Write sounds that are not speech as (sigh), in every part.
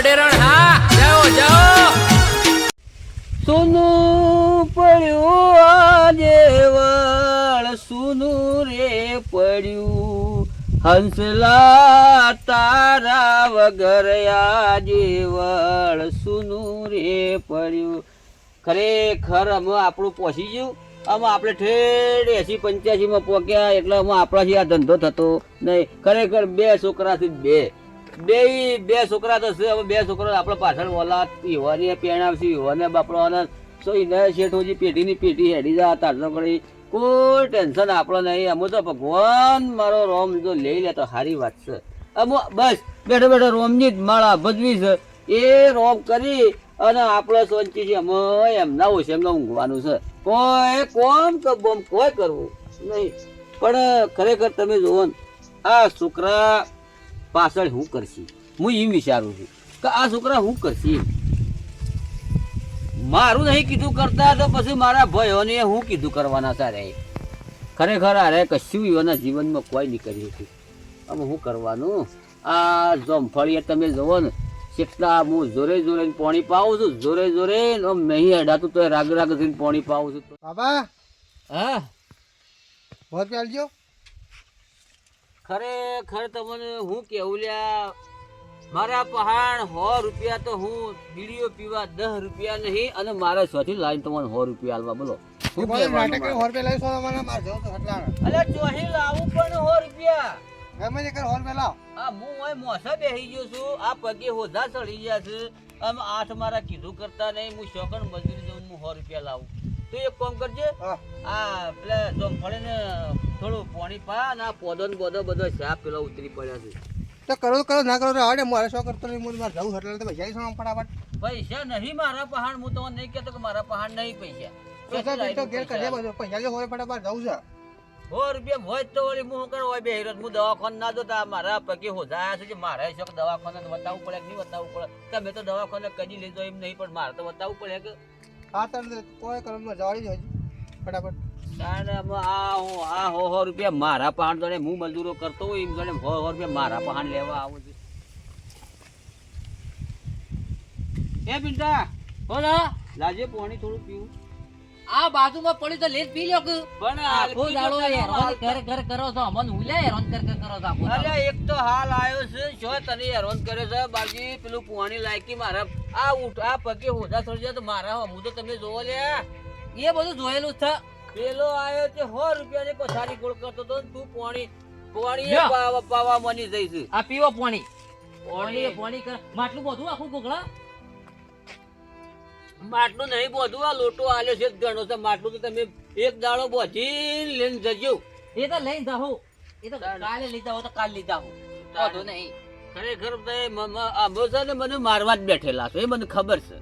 અડેરણ, હા, જાઓ જાઓ. સોનું પડ્યું, આજે વળ સોનું રે પડ્યું. હંસલા તારા વગર આજે વળ સોનું રે પડ્યું. ખરેખર અમે આપણું પહોંચી ગયું. આમાં આપણે ઠેડ એસી પંચ્યાસીમાં પહોંચ્યા એટલે આમાં આપણાથી આ ધંધો થતો નહીં. ખરેખર બે છોકરાથી બે. બે બે છોકરા તો છે, હવે બે છોકરા આપણે પાછળ ઓલા યુવાની પેણાવશે યુવાને બાપડવાના સો એને શેઠોજી પેઢીની પેઢી હેડી જા તારનો કરી. કોઈ ટેન્શન આપણે નહીં. અમે તો ભગવાન મારો રોમ જો લઈ લે તો સારી વાત છે. અમો, બસ, બેઠો બેઠો રોમની જ માળા ભજવી છે. એ રોમ કરી અને આપણે સોંચી છે, અમે એમના ઓછેંગા ઊંઘવાનું છે. કોઈ કોમ કે, બોમ કોઈ કરવું નહીં. પણ ખરેખર તમે ને, આ છોકરા પાછળ હું કરશી? હું એમ વિચારું છું કે આ છોકરા હું કરશી મારું નહીં કીધું કરતા તો પછી મારા ભાઈઓને હું કીધું કરવાના તારે ખરેખર અરે કશું એવાના જીવનમાં કોઈ નહીં કરી હતું અમે શું કરવાનું? આ જોમફળીએ તમે જુઓ ને કેટલા હું જોરે જોરે પાણી પાવું છું જોરે જોરે નહીં અડાતું તો રાગ રાગ થઈને પાણી પાવું છું. બાબા હા? ભોર ચાલજો ખરેખર તમને હું કેવું લ્યા? મારા પહાણ સો રૂપિયા તો હું બીડીઓ પીવા દસ રૂપિયા નહીં અને મારા સોથી લાઈન તમને સો રૂપિયા આલવા બોલો. અલ્યા ચોહી લાવું પણ સો રૂપિયા. ગમે તે કર આ હું ઓય મોસા બેહી ગયો છું આ પગે હોધા ચડી ગયા છે. આમ આઠ મારા કીધું કરતા નહીં હું શોકણ મજૂરી દઉં હું સો રૂપિયા લાવું. તું એક કામ કરજે. આ પેલા જોમફળીને થોડું પાણી પા આ પોદો ને બોદો બધો સાપ પેલા ઉતરી પડ્યા છે. તો કરો કરો ના કરો તો આવડે મારે શું કરતો નહીં? હું મારે જવું એટલે તો પૈસા સમ ફટાફટ? પૈસા નહીં મારા પહાણ હું તમને નહીં કહેતો કે મારા પહાણ નહીં પૈસા. તો ઘેર કરીએ બધું. પૈસા હોય ફટાફટ જવું છે. સો રૂપિયા હોય તો વળી હું શું હોય બે હીરો હું દવાખાને ના જોતા. મારા પગે હોજાયા છે મારે શોખ દવાખાને બતાવવું પડે કે નહીં બતાવવું પડે? તમે તો દવાખાને કદી લેજો એમ નહીં પણ મારે તો બતાવવું પડે કે હા કોઈ કરો માં જવાડી જ ફટાફટ. આ હું હો રૂપિયા મારા પહાણ જોડે હું મજૂરો કરતો હોય, એમ જોડે હો રૂપિયા મારા પહાણ લેવા આવું છું. એ પિંટા બોલો લાજે પાણી થોડું પીવું. આ બાજુમાં પડી તો લેટ પી લ્યો કે. પણ આખો દાડો હેરાન કર કર કરો છો મન હુલે હેરાન કર કર કરો છો અરે એક તો હાલ આવ્યો છે જો તને હેરાન કરે છે બાજી પેલું પુવાની લાયકી મારા આ ઉઠ આ પગે હોદા થોડી જાય તો મારા હું તો તમે જોવો લે. એ બધું જોયેલું છે. પેલો આવ્યો તે સો રૂપિયાની પથારી ગોળ કરતો તો તું પોણી પોણી. પાવા પાવા મની જઈશ આ પીવો પાણી પોણી પાણી પાણી કર માટલું બધું આખું ગોગળા. માટલું નહીં બોધું આ લોટો આલ્યો છે ઘણો છે માટલું તો તમે એક દાડો બોધી લઈને જજો. એ તો લઈને જાઓ. એ તો. કાલે લીધા હો તો કાલ લીધા હો વાંધો નહીં. ખરેખર આંબો છે ને મને મારવા જ બેઠેલા છે એ મને ખબર છે.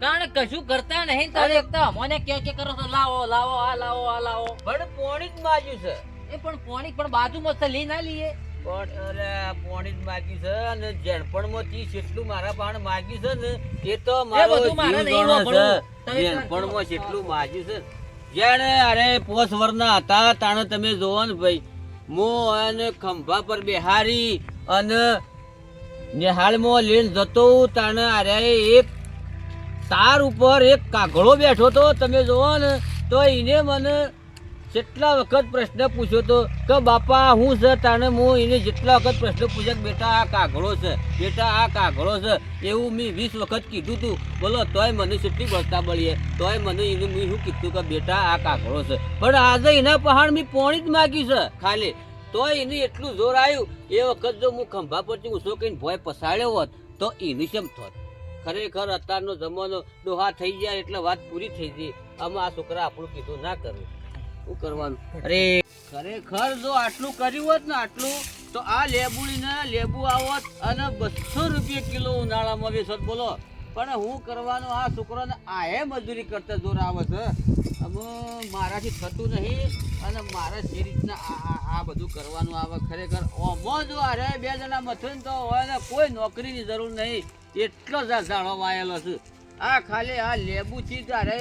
કારણ કશું કરતા નહીં તારે એકતા મને કે કે કરો તો લાવો લાવો આ લાવો આ લાવો. પણ પોણી બાજુ છે. એ પણ પાણી પણ બાજુમાં છે લઈ ના લઈએ. પણ અરે પોણી જ માગ્યું છે અને જેણપણમાંથી જેટલું મારા પાણ માગ્યું છે ને એ તો મારો જીવ છે. જેણપણમાં જેટલું માગ્યું છે. જેણે અરે પોસ વરના હતા તાણે તમે જોવો ને ભાઈ મો અને ખંભા પર બેહારી અને નિહાળમાં લઈને જતો તાણે અરે એક તાર ઉપર એક કાગળો બેઠો તો તમે જોવો ને તો એને મને કેટલા વખત પ્રશ્ન પૂછ્યો તો કે બાપા, હું છે તાને હું એને જેટલા વખત પ્રશ્ન પૂછ્યા બેટા, આ કાગળો છે. બેટા, આ કાગળો છે. એવું મેં વીસ વખત કીધું તું. બોલો, તોય મને કેટલી બળતા બળીએ. તોય મને એને મેં શું કીધું કે બેટા, આ કાગળો છે. પણ આજે એના પહાડ મેં પોણી જ માગ્યું છે, ખાલી. તોય એને એટલું જોર આવ્યું એ વખત જો હું ખંભા પરથી ઊંચો કહીને ભોય પસાડ્યો હોત, તો એનું શેમ થોત. ખરેખર અત્યારનો જમાનો ડોહા થઈ ગયા એટલે વાત પૂરી થઈ ગઈ. આમાં આ છોકરા આપણું કીધું ના કરવું શું કરવાનું. અરે ખરેખર જો આટલું કર્યું હોત ને આટલું તો આ લેબુડીને લેબુ આવત અને બસો રૂપિયા કિલો ઉનાળામાં વેચત બોલો. પણ હું કરવાનું આ છોકરાને આએ મજૂરી કરતા જોર આવે છે. અમે મારાથી થતું નહીં અને મારા જે રીતના આ બધું કરવાનું આવે ખરેખર. ઓમો જો અરે બે જણા મથે તો હોય ને કોઈ નોકરીની જરૂર નહીં. એટલો જ ઝાડો વાયેલો છે. આ ખાલી આ લેબુથી તારે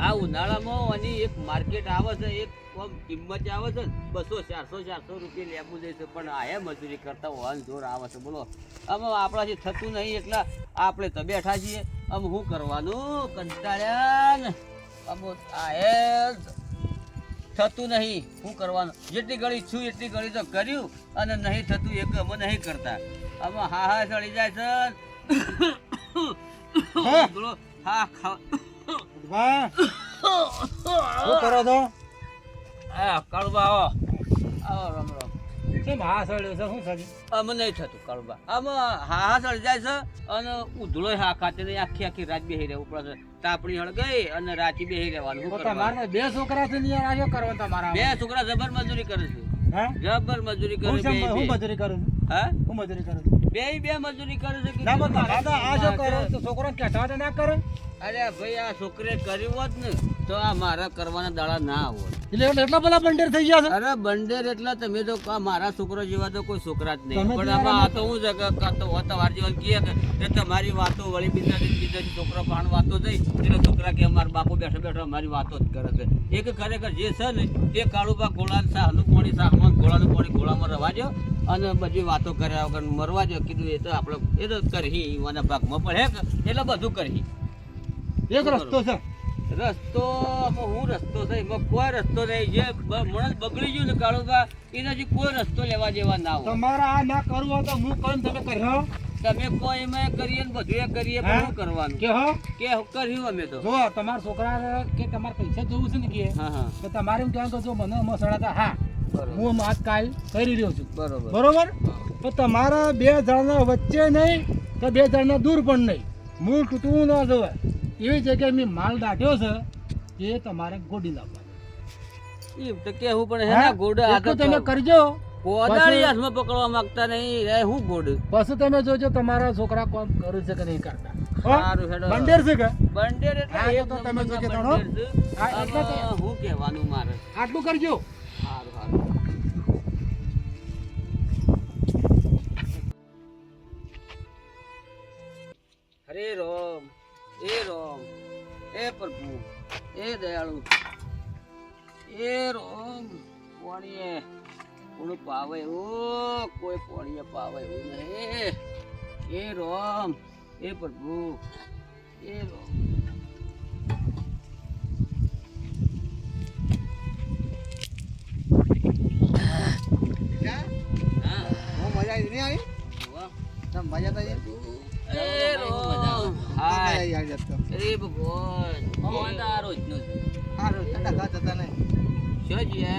આ ઉનાળામાં અને એક માર્કેટ આવે છે એક કોમ કિંમત આવે છે બસો ચારસો ચારસો રૂપિયા લેવું જાય છે પણ આ મજૂરી કરતા હોવાનું જોર આવે છે બોલો. આમાં આપણાથી થતું નહીં એટલે આપણે તો બેઠા છીએ. આમ શું કરવાનું? કંટાળ્યા ને આમ આ જ થતું નહીં શું કરવાનું? જેટલી ઘડી છું એટલી ઘડી તો કર્યું અને નહીં થતું એક અમે નહીં કરતા. આમાં હા હા ચડી જાય છે. (coughs) હા. ઉધળો હા ખા વાહ. શું કરો છો? આ કાળુબા આવો. આવો રામ રામ. કેમ હા સળ્યો છે? શું સળ્યું આમાં નહીં થતું કાળુબા આમાં હા હા ચડી જાય છે અને ઉધળો હા ખાતે આખી આખી રાત બેહી રહેવું પડે છે તાપણી ગઈ અને રાતે બેહી રહેવાનું. બે છોકરા છે ને યાર આ શું તમારા બે છોકરા જબર મજૂરી કરે છે. હા? જબર મજૂરી કરે છે હું મજૂરી કરું? છું હા? હું મજૂરી કરું છું? બે બે મજૂરી કરે છે ના પણ મારે તમારે તો આ શું કરો તો છોકરો કહેતા ના કરે? અરે ભાઈ આ છોકરે કર્યું હોત ને તો આ મારા કરવાના દાડા ના આવો એટલે એટલા બધા બંડેર થઈ ગયા છે? અરે બંડેર એટલા તમે તો આ મારા છોકરો જેવા તો કોઈ છોકરા જ નહીં. પણ આમાં આ તો હું છે કે તો તમારા જેવા કહે કે તમારી વાતો વળી બીજા બીજા છોકરા પાણ વાતો થઈ એટલે છોકરા કે અમારા બાપુ બેઠો બેઠો મારી વાતો જ કરે છે. એક ખરેખર જે છે ને એ કાળુબા ગોળા શાહનું પાણી શાહમાં ગોળાનું પાણી ગોળામાં રવા દો અને બધી વાતો કર્યા વગર મરવા દો કીધું એ તો આપણે એ તો કરહી મને ભાગમાં પણ હે એટલે બધું કરહી એક રસ્તો છે. રસ્તો હું રસ્તો છે? એમાં કોઈ રસ્તો નહીં. જે માણસ બગડી ગયું ને કાળુબા એનાથી કોઈ રસ્તો લેવા જેવા ના હોય. તમારે આ ના કરવું હોય તો હું કરું તમે કર્યો? તમે કોઈ એમાં કરીએ ને બધું એ કરીએ પણ શું કરવાનું? કે હો? કે કર્યું અમે તો. જો તમારા છોકરા કે તમારે પૈસા જોવું છે ને કે હા હા. તો તમારે એમ કહેવાનું જો મને મસળાતા હા હું આજ કાલ કરી રહ્યો છું. બરોબર. બરોબર? તો તમારા બે જણના વચ્ચે નહીં તો બે જણના દૂર પણ નહીં. મૂળ તૂટવું ના જોવે. એવી જગ્યાએ મેં માલ દાટ્યો છે એ તમારે ગોડી લાવવાનો. એ તો કેવું પણ હે? ને ગોડ આ તમે કરજો. કોદાળી હાથમાં પકડવા માંગતા નહીં રે હું ગોડ? પછી તમે જોજો તમારા છોકરા કોમ કરે છે કે નહીં કરતા. સારું હેડો. બંડેર છે કે? બંડેર એટલે હા, તો તમે નંબરના જોજો તાણો. બંડેર એટલે હું કહેવાનું મારે? આટલું કરજો. સારું સારું. હરે રામ. એ રોમ એ પ્રભુ એ દયાળુ એ રોમ પોણીએ. કોણ પાવે ઓ કોઈ પોણીએ પાવે એવું નહીં. એ રોમ એ પ્રભુ એ રોમ. હા? હું. મજા આવી નહીં આવી? મજા તો એ ભગવાન. અમારે તો આ રોજનું છે. સારું ઠંડા ઘા જતા નહીં. શજીએ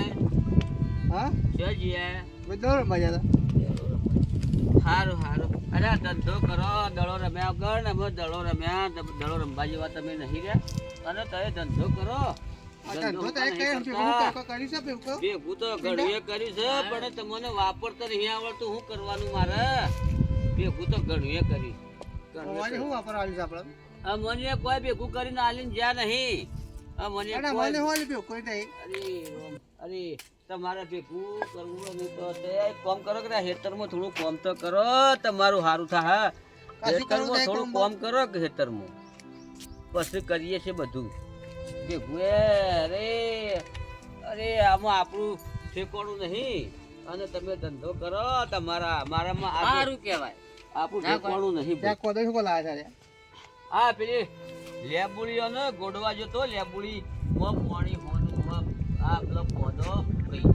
હા? શજીએ મજા તો હારું હારું. અરે ધંધો કરો દળો રમ્યા વગર ને અમે દડો રમ્યા તમે દડો રમવા જેવા તમે નહીં રહ્યા. અને તમે ધંધો કરો. ભેગું તો ઘડીએ કર્યું છે પણ તમને વાપરતા નહીં આવડતું. શું કરવાનું મારે? ભેગું તો ઘણીએ કરી મને શું વાપરવા આવી આપણે? આ મને કોઈ ભેગું કરીને આલીને જ્યાં નહીં. આ મને અને કોઈ- મને ભેગું કોઈ નહીં અરે અરે તમારે ભેગું કરવું નહીં તો તે એક કરો કે હેતરમાં થોડું કોમ તો કરો તમારું સારું થાય. હેતરમાં થોડું કામ. કામ કરો કે હેતરમાં? પછી કરીએ છે બધું. ભેગું એ અરે અરે આમાં આપણું ઠેકોણું નહીં. અને તમે ધંધો કરો તમારા મારામાં સારું કહેવાય. આપણું ના, નહીં ત્યાં કોદળ શું લાયા છે આ પેલી લેબુડીઓ ને ગોડવા જતો લેબુડી માં પાણી હોનું આ પેલો પોદો કઈ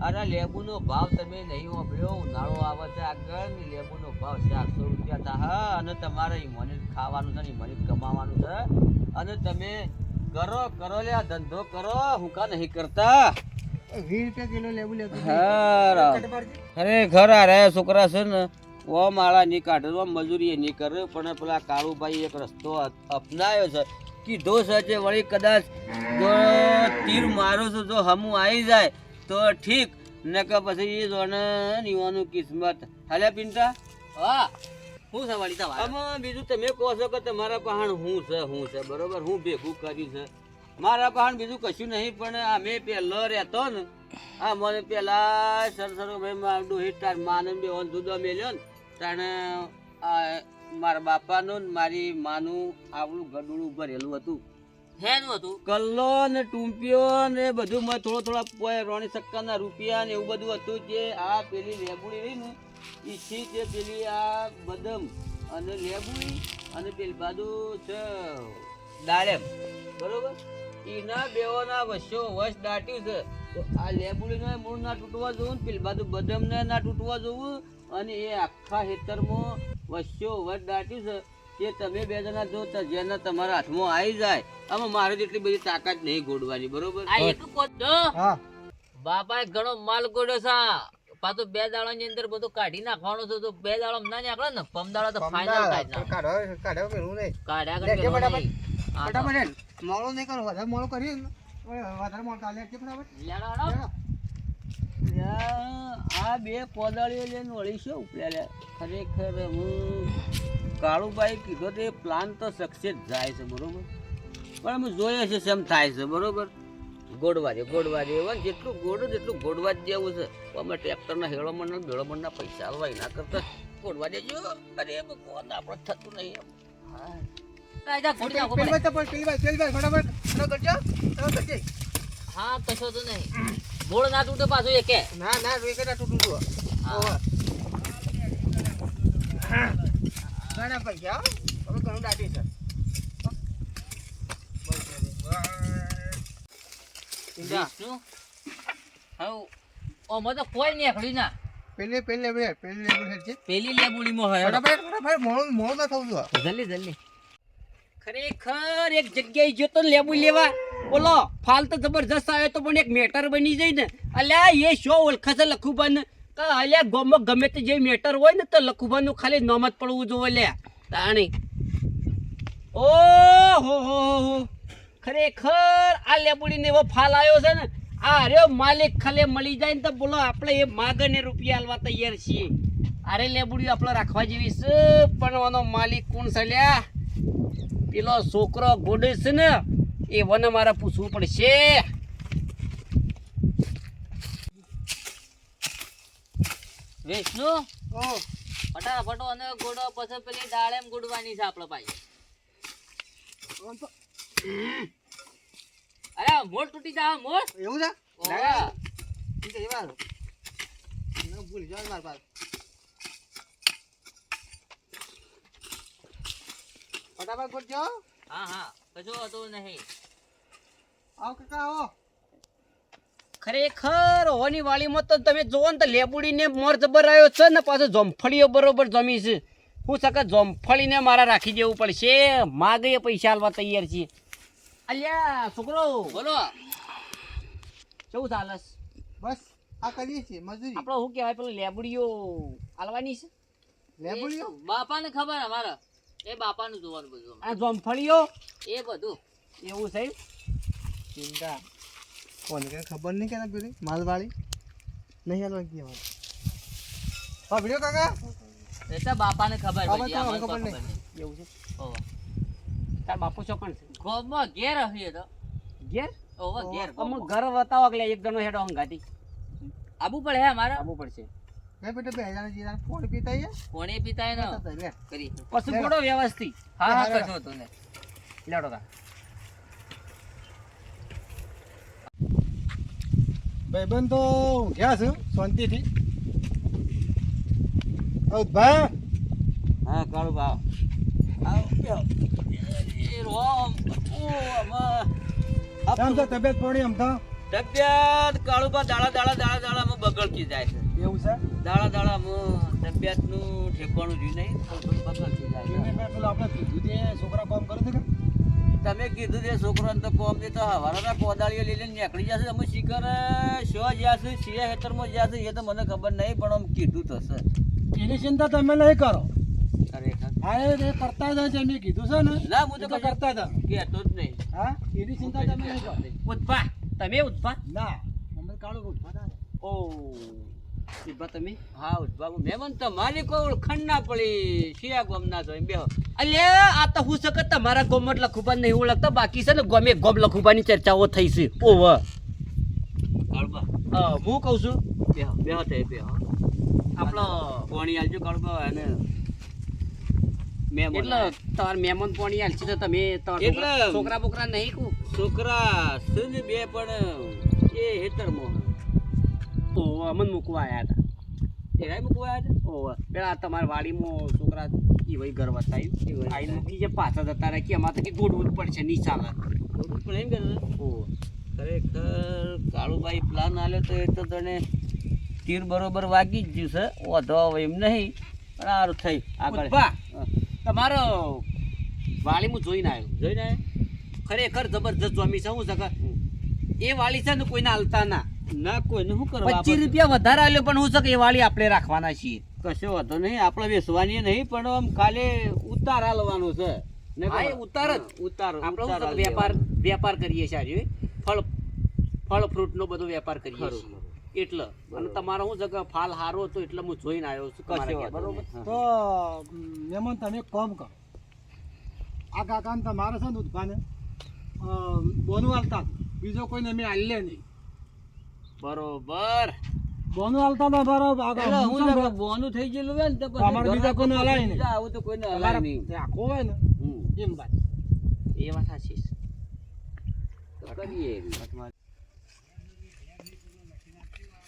અરે લેબુનો ભાવ તમે નહીં વાપર્યો ઉનાળો આવે છે આગળ ને લેબુનો ભાવ ચારસો રૂપિયા થા અને તમારે મને ખાવાનું છે ને મને કમાવાનું છે. અને તમે કરો કરો લે આ ધંધો કરો હું કા નહીં કરતા. વીસ રૂપિયા કિલો લેવું લેતું અરે ઘર આ રહ્યા છોકરા છે ને ઓ માળા નહીં કાઢે મજૂરી નહીં કરે પણ પેલા કાળુભાઈ એક રસ્તો અપનાયો અપનાવ્યો છે. કીધો છે જે વળી કદાચ જો તીર મારો છું જો હમું આવી જાય તો ઠીક. ને કે પછી એ જોને નીવાનું કિસ્મત. હાલે પિંટા? હા. શું છે વળી તમારે? આમાં બીજું તમે કહો છો કે તમારા પહાણ હું છે હું છે? બરોબર? હું ભેગું કર્યું છે. મારા પહાણ બીજું કશું નહીં પણ અમે પહેલો રહેતો ને આ મને પેલા સરસરો ભાઈ મારું ડોહી તાર માને બે ઓન જુદો મેલ્યો ને તાણે આ મારા બાપાનું ને મારી માનું આવડું ગડુડું ભરેલું હતું. હેનું હતું? કલ્લો ને ટૂંપીઓ ને બધું મેં થોડો થોડા પોય રોણી સક્કાના રૂપિયા ને એવું બધું હતું જે આ પેલી લેબુડી રહી ને એ છે તે પેલી આ બદમ અને લેબુડી અને પેલી બાજુ છે દાડેમ. બરોબર? એના બેઓના વસ્યો વશ દાટ્યું છે. તો આ લેબુડીને મૂળ ના તૂટવા જોવું ને પેલી બાજુ બદામ ને ના તૂટવા જોવું અને એ આખા ખેતરમાં વસ્યો વશ દાટ્યું છે કે તમે બે જણા જો જેના તમારા હાથમાં આવી જાય આમાં મારે જેટલી બધી તાકાત નહીં ગોડવાની બરોબર? આ એક હા. બાપાએ ઘણો માલ ગોડ્યો છે પાછો બે દાડા ની અંદર બધું કાઢી નાખવાનું છે તો બે દાડા ના નીકળે ને પમ દાડા તો ફાઇનલ કાઢી નહીં. કાઢ્યા આગળ મોળો નહીં. હા તો. લેડો, લેડો. લ્યા, આ બે કોદાળીઓ લઈને વળી છે ઉપડ્યા ખરેખર હું કાળુભાઈ કીધો તે પ્લાન તો સક્સેસ જાય છે બરોબર? પણ અમે જોઈએ છે સેમ થાય છે બરોબર? ગોડવા દે ગોડવા દે એવા જેટલું ગોડો તેટલું ગોડવા જ જેવું છે. તો અમે ટ્રેક્ટરના હેળોમણના બેળોમણના પૈસા આવવા એના કરતા. ગોડવા દેજો અરે ભગવાન આપણે થતું નહીં એમ. હા. રાજા ઘોડી નાખો પડે. હા કશો તો નહીં. ગોળ ના તૂટે પાછું એકે. હા. વિષ્ણુ, હવે ઓમાં તો કોઈ નીકળ્યું ના. પેલી લેબુડીમાં હોય હેડો. જલ્દી જલ્દી. ખરેખર એક જગ્યાએ જોતો લેબુ લેવા. બોલો ફાલ તો જબરજસ્ત આવ્યો તો પણ એક મેટર બની જાય ને. અલ્યા, એ શો ઓળખા છે લખુબાન કે અલ્યા, ગોમાં ગમે તે જે મેટર હોય ને તો લખુબાનું ખાલી નામ પડવું જોવે લે. તાણી. ઓ, હો હો હો ખરેખર આ લેબુડીને એવો ફાલ આવ્યો છે ને. આ અરે માલિક ખાલી મળી જાય ને તો બોલો, આપણે એ માગને રૂપિયા આલવા તૈયાર છીએ. અરે લેબુડી આપણે રાખવા જેવી છે, પણ આનો માલિક કોણ છે, લ્યા? પેલો છોકરો ગોડે છે ને એ વન મારે પૂછવું પડશે. વિષ્ણુ? ફટાફટ અને ગોળો પછી પેલી ગુડવાની છે આપણે પાછી અરે મોર તૂટી જા ફટાફટ ઓવે. હા હા. કશું હતો નહીં. ખરેખર હોની વાળીમાં તો તમે જોવો ને તો લેબુડીને મોર જબર આવ્યો છે ને પાછો જોમફળીઓ બરોબર જમી છે. હું સકે જોમફળીને મારા રાખી દેવું પડશે. માગે પૈસા આલવા તૈયાર છીએ. અલ્યા છોકરો. બોલો. કેવું ચાલસ બસ આ કરીએ છીએ મજૂરી. આપણે શું કહેવાય પેલું લેબુડીઓ આલવાની છે? લેબુડીઓ? બાપાને ખબર અમારા. એ બાપાનું જોવાનું બધું આ જોમફળીઓ? એ બધું. એવું છે ચિંતા. કોને કઈ ખબર નહીં કે પેલી માલવાળી? નહીં હાલવા ગઈ અમારે હા વીડિયો કાકા? એ તો બાપાને ખબર પડી તો ખબર નહીં. ખબર નહીં. એવું છે? ઓવે. તાર બાપુ છો કોણ છે? ગોમમાં ઘેર હશે તો. ઘેર? ઓવે ઘેર બતાવો કે એક જણો હેડો હંગાતી આબુ પડે હે અમારે? આવવું પડશે મેં બેટા બે હજાર જીરા ફોન પીતા આયા કોણે પીતાય ને. કરી. પછી વ્યવસ્થિત. હા હા. કશો હતો ને. લેડો તા ભાઈબંધ તો ઊંઘ્યા છે? શાંતિથી. હવે ભા હા કાળુ ભાવ. આવ બેહો. રોમ ઓ આમ તો તબિયત પાણી આમ તો? તબિયત કાળુબા દાડા દાડા દાડા દાડામાં બગડતી જાય છે. એવું છે? દાડા દાડામાં તબિયતનું ઠેકાણું રહ્યું નહીં થોડું જાય આપણે કીધું તે છોકરા કામ કરે છે કે? તમે કીધું છે છોકરાને તો કોમ દે તો હવાના કોદાળીઓ લઈ લઈને નીકળી જશે. અમે શિખર શો જ્યાં છે શિયા હેતરમાં જ્યાં છે એ તો મને ખબર નહીં પણ આમ કીધું થશે એની ચિંતા તમે નહીં કરો. હા એ કરતા હતા જે મેં કીધું છે ને ના હું તો કરતા હતા. કહેતો જ નહીં. હા? એની ચિંતા તમે નહીં કરો. ઉત્પા તમે ઉત્પા ના અમે કાળું હતા ઓ ઉત્પા તમે? હા ઊભા મેમન તો તમારી કોઈ ઓળખાણ ના પડી. શિયા ગોમ ના તો બે અલે આ તો હું સકત તમારા ગોમ જ લખુબા નહીં ઓળખતા બાકી છે ને ગમે ગોમ લખુબાની ચર્ચાઓ થઈ છે. ઓવ. હા હું કહું છું? બેહો બેહો તે બેહો. આપણો પોણી આલજો કાળબા અને મેમન એટલે તાર મેમન પોણી આલશે તો તમે છોકરા- બોકરા નહીં કુ છોકરા છે ને બે પણ એ હેતરમાં ઓહો અમન મૂકવા આયા હતા. એવાય મૂકવા આવ્યા છે? ઓહો પેલા તમારા વાડીમાં છોકરા એ ભાઈ ઘર વસાયું. આઈને મૂકી જે પાછા જતા રહ્યા કે અમારે તો કે ગોડવું પડશે નહીં ચાલે થોડું પણ એમ છે. ઓહો. ખરેખર કાળુભાઈ પ્લાન આલ્યો તો એ તો તને તીર બરોબર વાગી જ ગયું છે. વાંધો આવે એમ નહીં પણ સારું થઈ આગળ. તમારો વાળી હું જોઈને આવ્યો જોઈને આયા? ખરેખર જબરજસ્ત જમી છે હું સકા એ વાળી છે ને કોઈને હાલતા ના. ના કોઈને શું કરવા પચીસ રૂપિયા વધારે આલ્યો પણ હું શકે એ વાળી આપણે રાખવાના છીએ. કશો વાંધો નહીં આપણે બેસવાની નહીં પણ આમ કાલે ઉતાર આલવાનો છે. ને ઉતાર જ. ઉતાર આપણે વેપાર વેપાર કરીએ છીએ આજે ફળ ફળ ફ્રૂટ નો બધો વેપાર કરીએ છીએ. એટલે અને તમારો હું જગ્યા કે ફાલ હારો હતો એટલે હું જોઈને આવ્યો છું કશે બરોબર? તો મેમન તમે કોમ કામ કરો. આ કાકાને તમારે છે ને દુકાને બોનવાલતા બીજો કોઈને અમે આલ્યા નહીં. બરોબર બોનું હાલતા હતા બરોબર હું તો? બોનું થઈ ગયેલું હોય ને તો અમારે બીજા કોઈને કોઈ હલાય નહીં. આવું તો કોઈને હલાય નહીં. જે આખો હોય ને એમ વાત એ વાત સાચી છે. કરીએ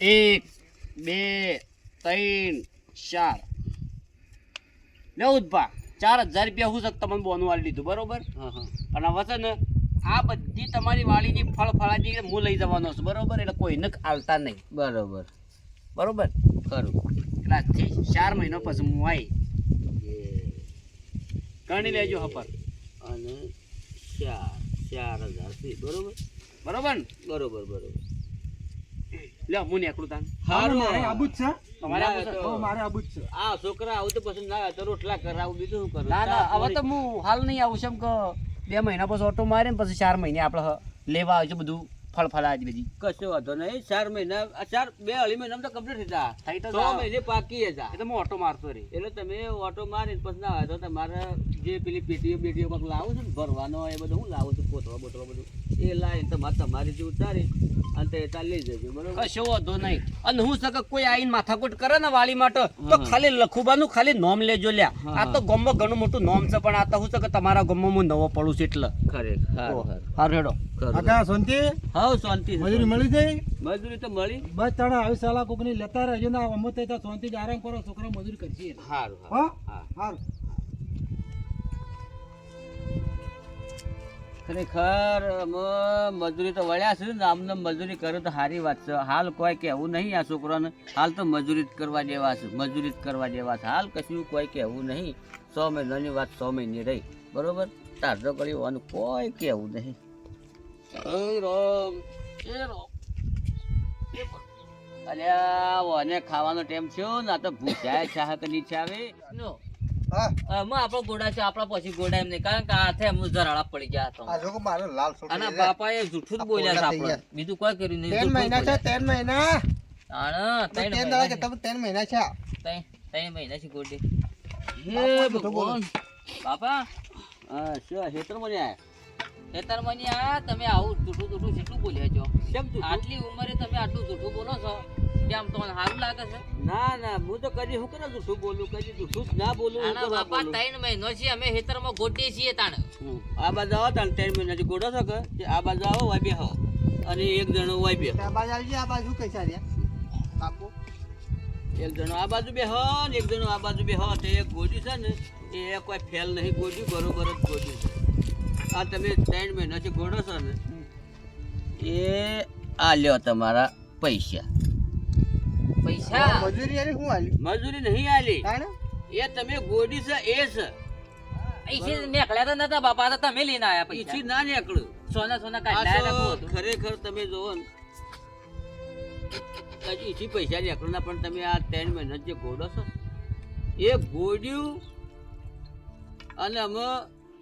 એક બે ત્રણ ચાર લેવું ભા ચાર હજાર રૂપિયા હું શક તમને બોનું આલી દીધું બરોબર. અને વચન ને આ બધી તમારી વાડીની ફળ ફળાજી હું લઈ જવાનો છું બરોબર? એટલે કોઈને આવતા નહીં. બરોબર. બરોબર? ખરું. એટલે આજથી ચાર મહિનો પછી હું આવી ગણી લેજો હપર. અને ચાર ચાર હજાર બરોબર? બરોબર ને? બરોબર બરોબર. લે હું નીકળું તાન. હારું. મારે આબુ જ છે. તમારે આબુ છે? ના, હો, તો- મારે આબુ જ છે. આ છોકરા આવું તો પછી ના તો રોટલા કરાવું બીજું શું કરું? ના ના હવે તો હું હાલ નહીં આવું છે એમ કે બે મહિના પછી ઓટો મારે ને પછી ચાર મહિને આપણે લેવા આવજો બધું ફળ ફળાજી બધી. કશો વાંધો નહીં. ચાર મહિના ચાર બે અઢી મહિના તો કમ્પ્લીટ થઈ તો છ મહિને પાકી હતા એ તો હું ઓટો મારતો રહી. એટલે તમે ઓટો મારી પછી ના આવે તો તમારે જે પેલી પેટીઓ બેટીઓ લાવું છું ને ભરવાનો એ બધું હું લાવું છું કોથળો બોતરો બધું. એ લાવીને તમારે તમારી જે ઉતારી અને તે ચાલી જજો બરોબર? કશો વાંધો નહીં. અને હું સકે કોઈ આઈને માથાકૂટ કરે ને વાળી માટે તો ખાલી લખુબાનું ખાલી નોમ લેજો લ્યા. આ તો ગમમાં ઘણું મોટું નોમ છે પણ આ તો હું સકે તમારા ગમમાં હું નવો પડું છું એટલે. ખરેખર હારું હેડો. કાકા શાંતિ? હા શાંતિ મજૂરી મળી જાય મજૂરી તો મળી. બસ તણા આવી સાલા કોકની લેતા રહેજો ને અમો તો શાંતિ શાંતિથી આરામ કરો છોકરા મજૂરી કરશે. સારું હા? હા. ખરેખર મજૂરી તો વળ્યા છે ને. આમને મજૂરી કરે તો સારી વાત છે. હાલ કોઈ કહેવું નહીં આ છોકરાને. હાલ તો મજૂરી જ કરવા જેવા છે. મજૂરી જ કરવા જેવા છે. હાલ કશું કોઈ કહેવું નહીં. સો મહિનાની વાત સો મહિની રહી. બરોબર? તારજો કરી હોવાનું કોઈ કહેવું નહીં. અલ્યા ઓને ખાવાનો ટાઈમ થયો ને આ તો ભૂખ્યા છાહ કે નીચે આવે નો. હા? આમાં આપણો ગોડા છે આપણા પછી ગોડા એમ નહીં કારણ કે હાથે એમ જરાડા પડી ગયા હતા. આ લોકો મારો લાલ છોકરો અને બાપાએ જૂઠું જ બોલ્યા છે આપણે બીજું કોઈ કર્યું નહીં જૂઠું જ બોલ્યા. ત્રણ મહિના? તાણે ત્રણ ત્રણ દાડા કે તમે ત્રણ મહિના છે ત્રણ ત્રણ મહિના છે ગોડી હે ભગવાન. બાપા. શું હેતરમાં ને આયા ખેતરમાં ની આયા તમે આવું જૂઠું જૂઠું જેટલું બોલ્યા છો. આટલી ઉંમરે તમે આટલું જૂઠું બોલો છો? કેમ તો સારું લાગે છે? ના ના હું તો કદી હું કરે શું બોલું કદી તું શું ના બોલું આના બાપા ત્રણ મહિનો છે અમે ખેતરમાં ગોટીએ છીએ તાણે. આ બાજુ આવો તાણ ત્રણ મહિનાથી ગોડો છો કે? આ બાજુ આવો વાય બેહો. અને એક જણો વાય બેહો. આ બાજુ આવજે આ બાજુ કઈ સારી બાપુ. એક જણો આ બાજુ બેહો ને એક જણો આ બાજુ બેહો. તે એક ગોડ્યું છે ને એ કોઈ ફેલ નહીં ગોડ્યું બરોબર જ ગોડ્યું છે. આ તમે ત્રણ મહિનાથી ગોડો છો ને એ આ લ્યો તમારા પૈસા. પૈસા. મજૂરી આલી હું આલી મજૂરી નહીં આલી એ તમે ગોડી છે એ છે. અહીંથી મેકલ્યા તો નતા બાપા તો તમે લઈને આયા પૈસા. ઈથી ના નીકળ્યું. સોના સોના કાઢ્યા ખરેખર તમે જોવો ને. હજી ઈથી પૈસા નીકળો પણ તમે આ ત્રણ મહિના જે ગોડો છો એ ગોડ્યું અને અમે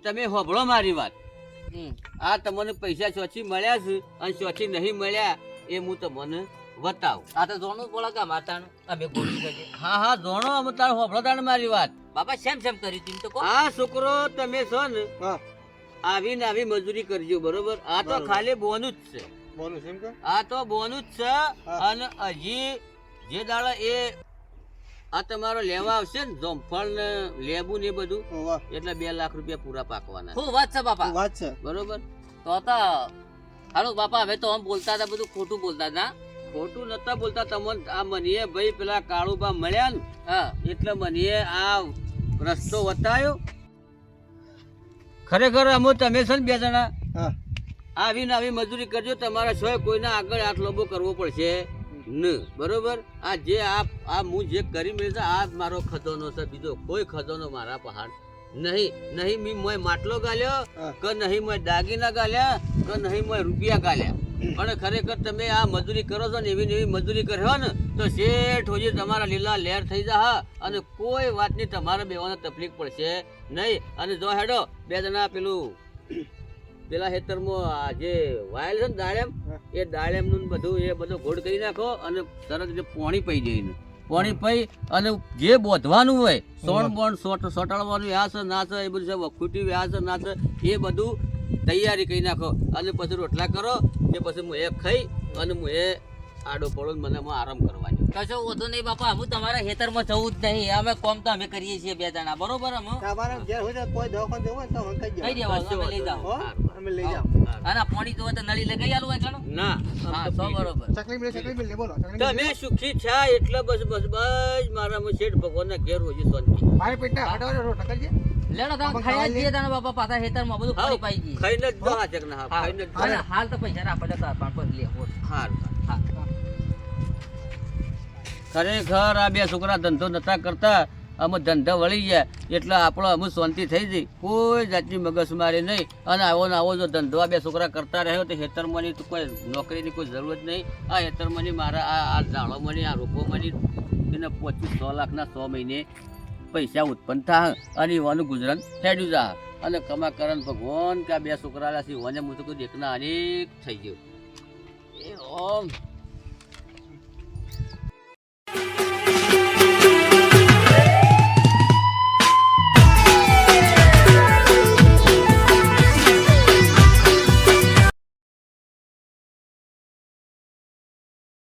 તમે હોભળો મારી વાત. આ તમને પૈસા ચોથી મળ્યા છે અને ચોથી નહીં મળ્યા એ હું તમને બતાવું. આ તો જોણું બોલા કે માતાનું અમે ગોળી કરીએ હા હા જોણો અમે તાર હોભળો તાર મારી વાત. બાપા શેમ શેમ કર્યું તું તો કહો. આ છોકરો તમે છો ને હા. આવીને આવી મજૂરી કરજો બરોબર? આ તો ખાલી બોનું જ છે. આ તો બોનું જ છે અને હજી જે દાડા એ આ તમારો લેવા આવશે ને જોમફળ ને લેબુ ને બધું એટલે બે લાખ રૂપિયા પૂરા પાકવાના. શું વાત છે બાપા? વાત છે. બરોબર? તો તો હાલો બાપા હવે તો આમ બોલતા હતા બધું ખોટું બોલતા હતા. ખોટું નતા બોલતા તમને આ મનીએ ભાઈ પેલા કાળુબા મળ્યા ને? હા. એટલે મનીએ આ રસ્તો વતાયો. ખરેખર અમો તમે છે ને બે જણા? હા. આવી ને આવી મજૂરી કરજો તમારા સોય કોઈના આગળ હાથ લોબો કરવો પડશે ન. બરોબર? આ જે આ આ હું જે કરી મેળવી આ મારો ખજાનો છે બીજો કોઈ ખજાનો મારા પહાડ નહીં નહીં મી મોય માટલો ગાલ્યો. કે નહીં મોય દાગીના ગાલ્યા કે નહીં મોય રૂપિયા ગાલ્યા. પણ ખરેખર તમે આ મજૂરી કરો છો ને એવી એવી મજૂરી કર્યો ને તો શેઠ હોજી તમારા લીલા લહેર થઈ જા અને કોઈ વાતની તમારે બેવાને તકલીફ પડશે નહીં. અને જો હેડો બે જણા પેલું પેલા ખેતરમાં આ જે વાયેલ છે ને દાળેમ એ દાળેમનું બધું એ બધું ગોળ કરી નાખો અને તરત જે પોણી પડી જઈને પોણી પઈ અને જે બોધવાનું હોય સોણ બોણ સોટ સોટાડવાનું વ્યાસ ના છે એ બધું છે વખૂટી ના છે એ બધું તૈયારી કરી નાખો. અને પછી રોટલા કરો કે પછી હું એ ખાઈ અને હું એ આડો પડો મને આરામ કરવાની. કશો વધુ નહીં બાપા હું તમારા ખેતરમાં જવું જ નહીં. અમે કોમ તો અમે કરીએ છીએ બે જણા. બરોબર અમે તમારે જે હોય કોઈ દવાખાને જવું હોય તો કહી અમે લઈ જાઓ. અમે લઈ જાઓ. અને પાણી જોવે તો નળી લગાઈ આલું ના હા તો બરોબર. ચકલી મિલે ચકલી મિલે બોલો તમે સુખી થયા એટલે બસ બસ બસ મારામાં શેઠ ભગવાનના ઘેર હોજી શાંતિ. મારે પેટના હટાવો રોટલા કરજે લેડો આમાં ખાઈ જઈએ તારા બાપા પાછા ખેતરમાં બધું હાવ, પાઈ જઈએ ખાઈને જ હા, હા. હાલ તો પૈસા રાખો જતા પણ પછી લે હોત. હા. ખરેખર આ બે છોકરા ધંધો નતા કરતા, અમે ધંધા વળી ગયા. એટલે આપણો અમુક શાંતિ થઈ ગઈ. કોઈ જાતની મગજમારી નહીં. અને આવો ને આવો જો ધંધો આ બે છોકરા કરતા રહ્યો, તો ખેતરમાંની તો કોઈ નોકરીની કોઈ જરૂરત નહીં. આ ખેતરમાંની મારા, આ આ ઝાડોમાંની, આ રોપોમાંની એને પચીસ સો લાખના સો મહિને પૈસા ઉત્પન્ન થાય. અને એવાનું ગુજરાન હેડ્યું જા. અને કમા કરણ ભગવાન કે આ બે છોકરા છે ઓને હું દેખના અનેક થઈ ગયો. એ ઓમ. Thank you.